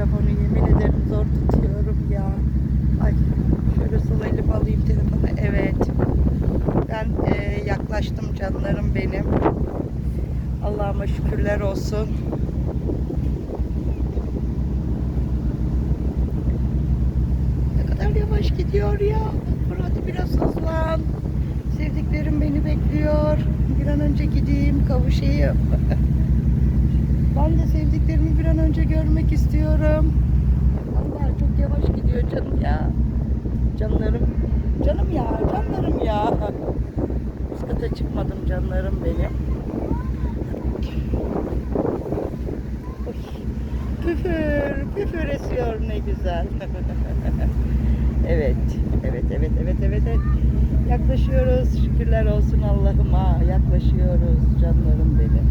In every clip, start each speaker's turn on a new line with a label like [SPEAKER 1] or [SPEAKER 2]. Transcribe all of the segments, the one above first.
[SPEAKER 1] telefonu yemin ederim zor tutuyorum ya. Ay şöyle sol elim alayım telefonu. Evet. Ben e, yaklaştım canlarım benim.
[SPEAKER 2] Allah'ıma şükürler olsun. Ne kadar yavaş gidiyor ya. Murat biraz hızlan. Sevdiklerim beni bekliyor. Bir an önce gideyim, kavuşayım. ben de sevdiklerimi bir an önce görmek istiyorum. Allah çok yavaş gidiyor canım ya. Canlarım, canım ya, canlarım ya. Üst çıkmadım canlarım benim. Püfür, püfür esiyor ne güzel. evet, evet, evet, evet, evet, evet. Yaklaşıyoruz. Şükürler olsun Allah'ıma. Yaklaşıyoruz canlarım benim.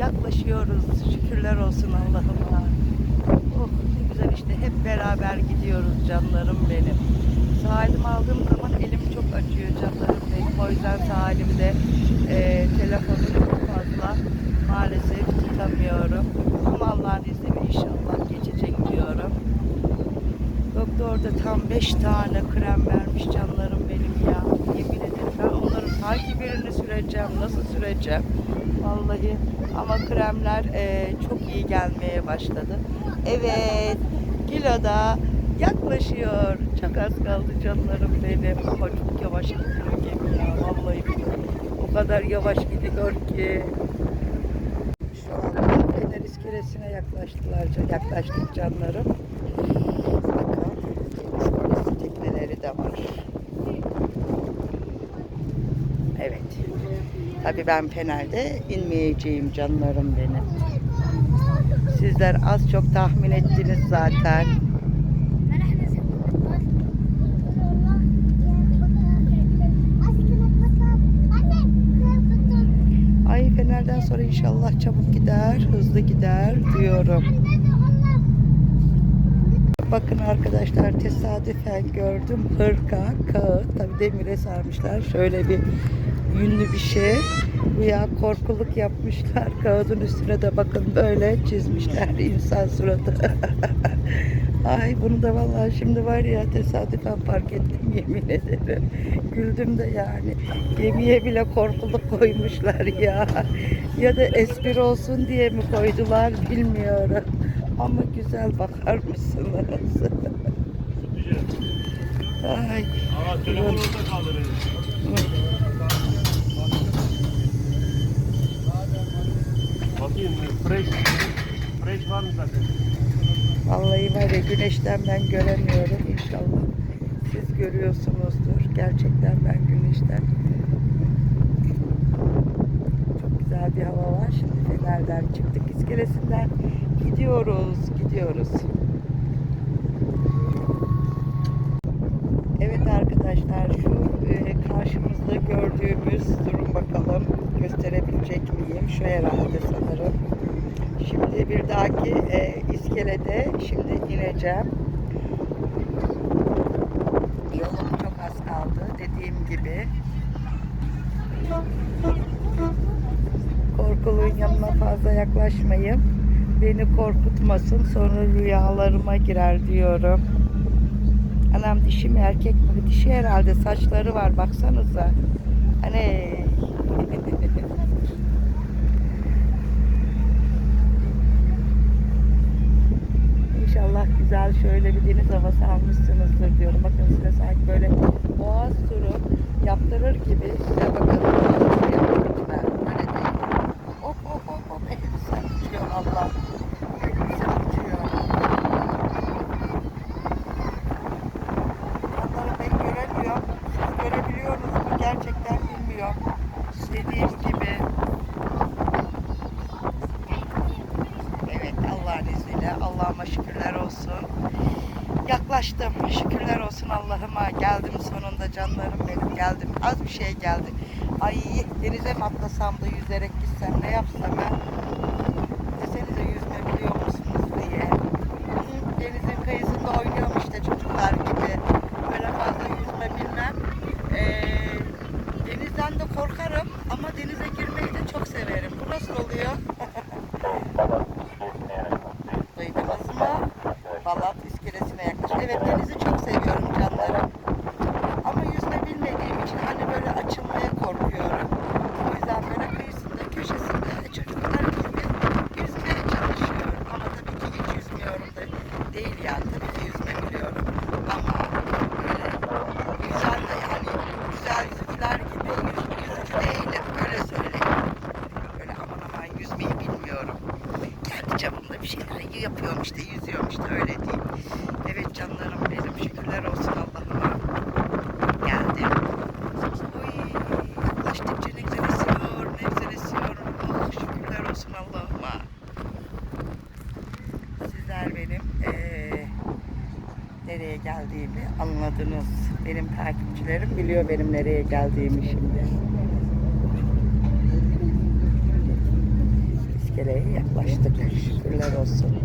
[SPEAKER 2] Yaklaşıyoruz. Şükürler olsun Allah'ıma. Oh ne güzel işte hep beraber gidiyoruz canlarım benim. Sağ aldığım zaman elim çok acıyor canlarım benim. O yüzden sağ e, telefonu çok fazla maalesef tutamıyorum. Ama Allah'ın izniyle inşallah geçecek diyorum. Doktor da tam 5 tane krem vermiş canlarım benim ya. Yemin ederim ben onların hangi birini süreceğim, nasıl süreceğim? Vallahi ama kremler e, çok iyi gelmeye başladı. Evet, kilo da yaklaşıyor. Çok az kaldı canlarım benim ama çok yavaş gidiyor gemi ya. Vallahi o kadar yavaş gidiyor ki. Şu anda Fener iskelesine yaklaştılar, yaklaştık canlarım. Bakın şurada tekneleri de var. Evet. Tabii ben Fener'de inmeyeceğim canlarım benim. Sizler az çok tahmin ettiniz zaten. Ay Fener'den sonra inşallah çabuk gider, hızlı gider diyorum. Bakın arkadaşlar tesadüfen gördüm hırka, kağıt. Tabi demire sarmışlar. Şöyle bir yünlü bir şey. Güya korkuluk yapmışlar. Kağıdın üstüne de bakın böyle çizmişler insan suratı. Ay bunu da vallahi şimdi var ya tesadüfen fark ettim yemin ederim. Güldüm de yani. Gemiye bile korkuluk koymuşlar ya. Ya da espri olsun diye mi koydular bilmiyorum. Ama güzel bakar mısınız? Ay.
[SPEAKER 3] Aa telefonu orada kaldırıyor. Bakayım fresh. Fresh var mı zaten?
[SPEAKER 2] Vallahi var ya güneşten ben göremiyorum inşallah. Siz görüyorsunuzdur. Gerçekten ben güneşten. Çok güzel bir hava var. Şimdi Fener'den çıktık iskelesinden. Gidiyoruz, gidiyoruz. Evet arkadaşlar şu e, karşımızda gördüğümüz durun bakalım gösterebilecek miyim? Şu herhalde sanırım. Şimdi bir dahaki e, iskelede şimdi ineceğim. Yolum çok az kaldı dediğim gibi. Korkuluğun yanına fazla yaklaşmayın. Beni korkutmasın sonra rüyalarıma girer diyorum. Anam dişi mi erkek mi? Dişi herhalde saçları var baksanıza. Hani İnşallah güzel şöyle bir deniz havası almışsınızdır diyorum. Bakın size sanki böyle boğaz turu yaptırır gibi size bakın boğaz turu yaptırdım ben. Öyle değil. Hop hop hop hop elbise uçuyor Allah. Elbise uçuyor. Onları ben göremiyorum. Siz görebiliyorsunuz mu? Gerçekten bilmiyorum. Dediğim gibi. Evet Allah'ın izniyle Allah'ıma şükürler olsun. Yaklaştım. Şükürler olsun Allah'ıma. Geldim sonunda canlarım benim geldim. Az bir şey geldi. Ay denize mi atlasam da yüzerek gitsem ne yapsam ben? olsun Allah'ıma. Sizler benim ee, nereye geldiğimi anladınız. Benim takipçilerim biliyor benim nereye geldiğimi şimdi. İskeleye yaklaştık. Şükürler olsun.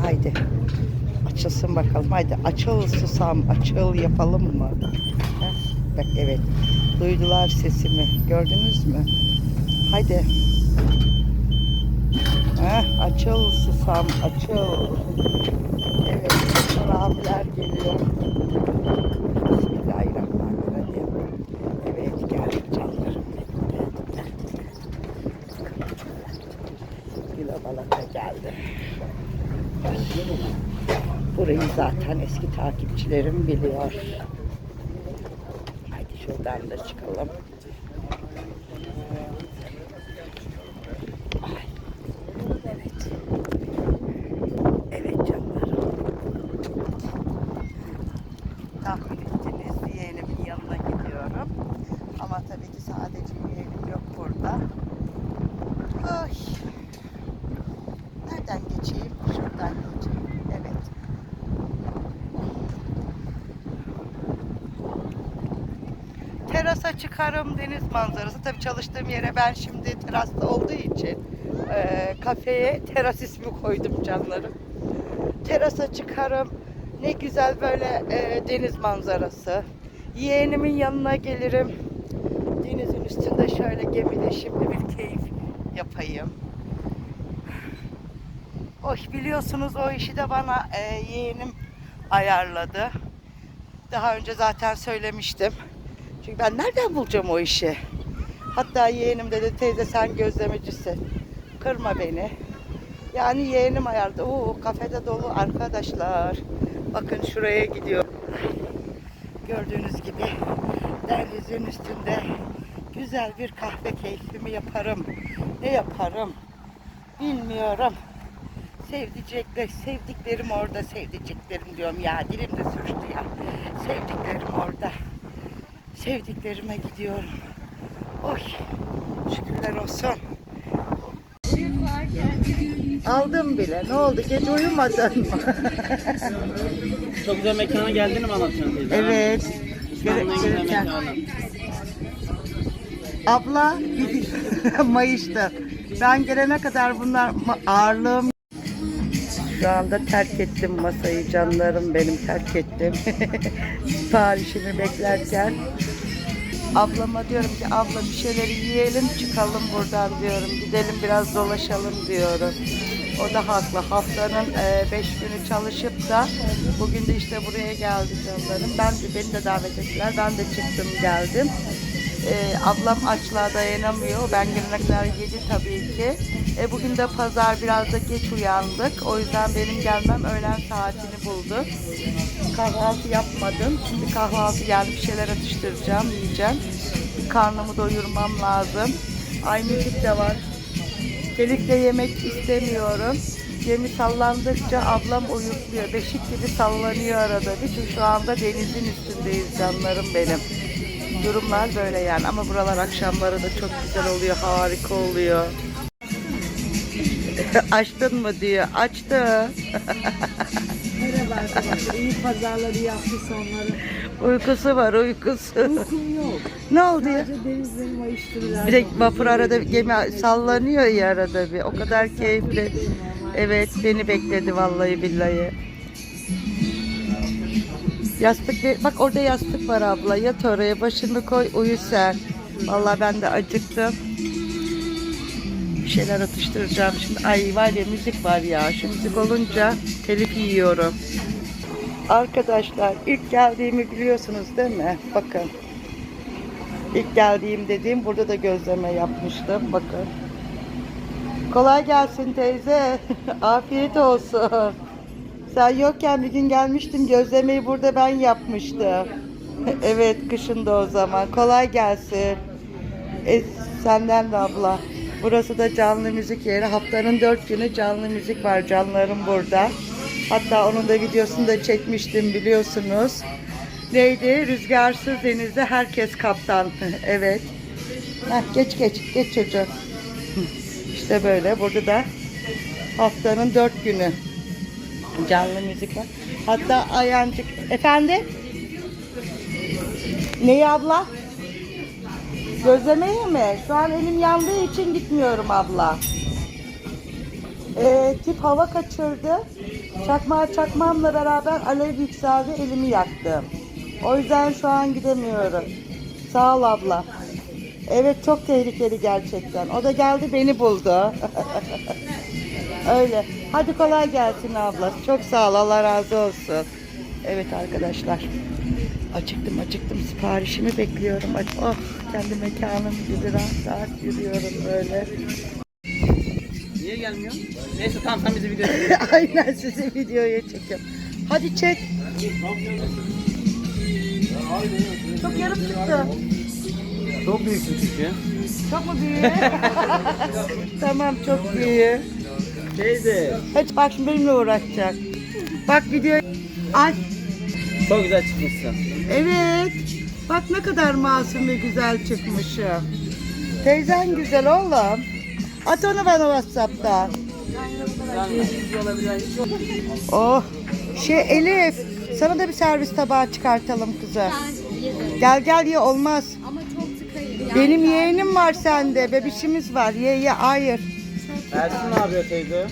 [SPEAKER 2] Haydi. Açılsın bakalım. Haydi açıl susam. Açıl yapalım mı? Heh. Bak evet. Duydular sesimi. Gördünüz mü? Haydi. Heh, açıl susam. Açıl. Evet. Abiler geliyor. Bismillahirrahmanirrahim. Evet geldi canlarım. Gül balata geldi. Burayı zaten eski takipçilerim biliyor. Haydi şuradan da çıkalım. Ay, Evet. Evet canlarım. Tahmin ettiniz yeğenimin yanına gidiyorum. Ama tabii ki sadece yeğenim yok burada. Ay. Nereden geçeyim? Şuradan geçeyim. Evet. Terasa çıkarım deniz manzarası. Tabii çalıştığım yere ben şimdi terasta olduğu için eee, kafeye teras ismi koydum canlarım. Terasa çıkarım. Ne güzel böyle eee, deniz manzarası. Yeğenimin yanına gelirim. Denizin üstünde şöyle gemide şimdi bir keyif yapayım. Oy biliyorsunuz o işi de bana e, yeğenim ayarladı. Daha önce zaten söylemiştim. Çünkü ben nereden bulacağım o işi? Hatta yeğenim dedi teyze sen gözlemecisin. Kırma beni. Yani yeğenim ayarladı. Oo kafede dolu arkadaşlar. Bakın şuraya gidiyor. Gördüğünüz gibi denizin üstünde güzel bir kahve keyfimi yaparım. Ne yaparım? Bilmiyorum. Sevdicekler, sevdiklerim orada, sevdiceklerim diyorum ya, dilim de sürçtü ya. Sevdiklerim orada. Sevdiklerime gidiyorum. Oy, şükürler olsun. Aldım bile. Ne oldu? Gece uyumadın mı?
[SPEAKER 4] Çok güzel mekana geldiğini mi anlatıyorsun teyze?
[SPEAKER 2] evet.
[SPEAKER 4] İstanbul'un en güzel
[SPEAKER 2] Gelirken.
[SPEAKER 4] mekanı.
[SPEAKER 2] Abla Mayış'ta. Ben gelene kadar bunlar ağırlığım. Şu anda terk ettim masayı canlarım benim terk ettim. Siparişimi beklerken. Ablama diyorum ki abla bir şeyleri yiyelim çıkalım buradan diyorum. Gidelim biraz dolaşalım diyorum. O da haklı. Haftanın 5 günü çalışıp da bugün de işte buraya geldi canlarım. Ben de beni de davet ettiler. Ben de çıktım geldim. Ee, ablam açlığa dayanamıyor. Ben gelene yedi tabii ki. E, bugün de pazar biraz da geç uyandık. O yüzden benim gelmem öğlen saatini buldu. Kahvaltı yapmadım. Şimdi kahvaltı geldi bir şeyler atıştıracağım, yiyeceğim. Karnımı doyurmam lazım. Ay müzik de var. Delikle yemek istemiyorum. Gemi sallandıkça ablam uyukluyor. Beşik gibi sallanıyor arada. Çünkü şu anda denizin üstündeyiz canlarım benim. Durumlar böyle yani ama buralar akşamları da çok güzel oluyor, harika oluyor. Açtın mı diyor. Açtı.
[SPEAKER 5] Merhaba arkadaşlar. İyi pazarları yaptı sonları.
[SPEAKER 2] Uykusu var uykusu.
[SPEAKER 5] Uykum yok.
[SPEAKER 2] ne oldu ya?
[SPEAKER 5] Sadece denizleri mayıştırırlar.
[SPEAKER 2] Bir de vapur arada gemi sallanıyor ya arada bir. O kadar keyifli. Evet beni bekledi vallahi billahi. Yastık ver- bak orada yastık var abla. Yat oraya başını koy uyu sen. Vallahi ben de acıktım. Bir şeyler atıştıracağım şimdi. Ay var ya müzik var ya. Şu müzik olunca telif yiyorum. Arkadaşlar ilk geldiğimi biliyorsunuz değil mi? Bakın. İlk geldiğim dediğim burada da gözleme yapmıştım. Bakın. Kolay gelsin teyze. Afiyet olsun. Sen yokken bir gün gelmiştim. Gözlemeyi burada ben yapmıştım. evet kışında o zaman. Kolay gelsin. E, senden de abla. Burası da canlı müzik yeri. Haftanın dört günü canlı müzik var. Canlarım burada. Hatta onun da videosunu da çekmiştim biliyorsunuz. Neydi? Rüzgarsız denizde herkes kaptan. evet. Heh, geç geç. Geç çocuğum. İşte böyle. Burada da haftanın dört günü. Canlı müzik var. Hatta Ayancık. Efendim? Neyi abla? Gözlemeye mi? Şu an elim yandığı için gitmiyorum abla. Ee, tip hava kaçırdı. Çakmağı çakmamla beraber alev yükseldi, elimi yaktım. O yüzden şu an gidemiyorum. Sağ ol abla. Evet çok tehlikeli gerçekten. O da geldi beni buldu. Öyle. Hadi kolay gelsin abla. Çok sağ ol. Allah razı olsun. Evet arkadaşlar. Acıktım acıktım. Siparişimi bekliyorum. Aç- Oh kendi mekanım gibi rahat rahat yürüyorum böyle.
[SPEAKER 4] Niye gelmiyor? Neyse tamam sen bizi video
[SPEAKER 2] Aynen sizi videoya çekiyorum. Hadi çek. Çok yarım çıktı.
[SPEAKER 4] Çok büyüksün çünkü.
[SPEAKER 2] Çok mu büyük? tamam çok büyük.
[SPEAKER 4] Teyze.
[SPEAKER 2] Hadi bak şimdi benimle uğraşacak. Bak video. Ay
[SPEAKER 4] Çok güzel çıkmışsın.
[SPEAKER 2] Evet. Bak ne kadar masum ve güzel çıkmışım. Teyzen güzel oğlum. At onu bana Whatsapp'tan. Oh. Şey Elif. Sana da bir servis tabağı çıkartalım kızı. Gel gel ye olmaz.
[SPEAKER 6] Ama çok tıkayım.
[SPEAKER 2] Benim yeğenim var sende. Bebişimiz var. Ye ye hayır.
[SPEAKER 4] Ersin ne yapıyor teyze?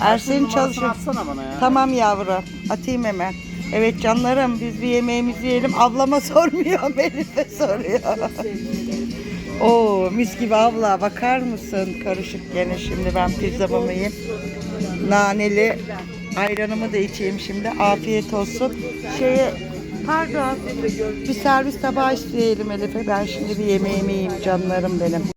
[SPEAKER 2] Ersin çalışıyor.
[SPEAKER 4] Atsana bana ya.
[SPEAKER 2] Tamam yavrum. Atayım hemen. Evet canlarım biz bir yemeğimizi yiyelim. Ablama sormuyor, Elif'e soruyor. Oo mis gibi abla bakar mısın? Karışık gene şimdi ben pizzamı yiyeyim. Naneli ayranımı da içeyim şimdi. Afiyet olsun. Şeye pardon bir servis tabağı isteyelim Elif'e. Ben şimdi bir yemeğimi yiyeyim canlarım benim.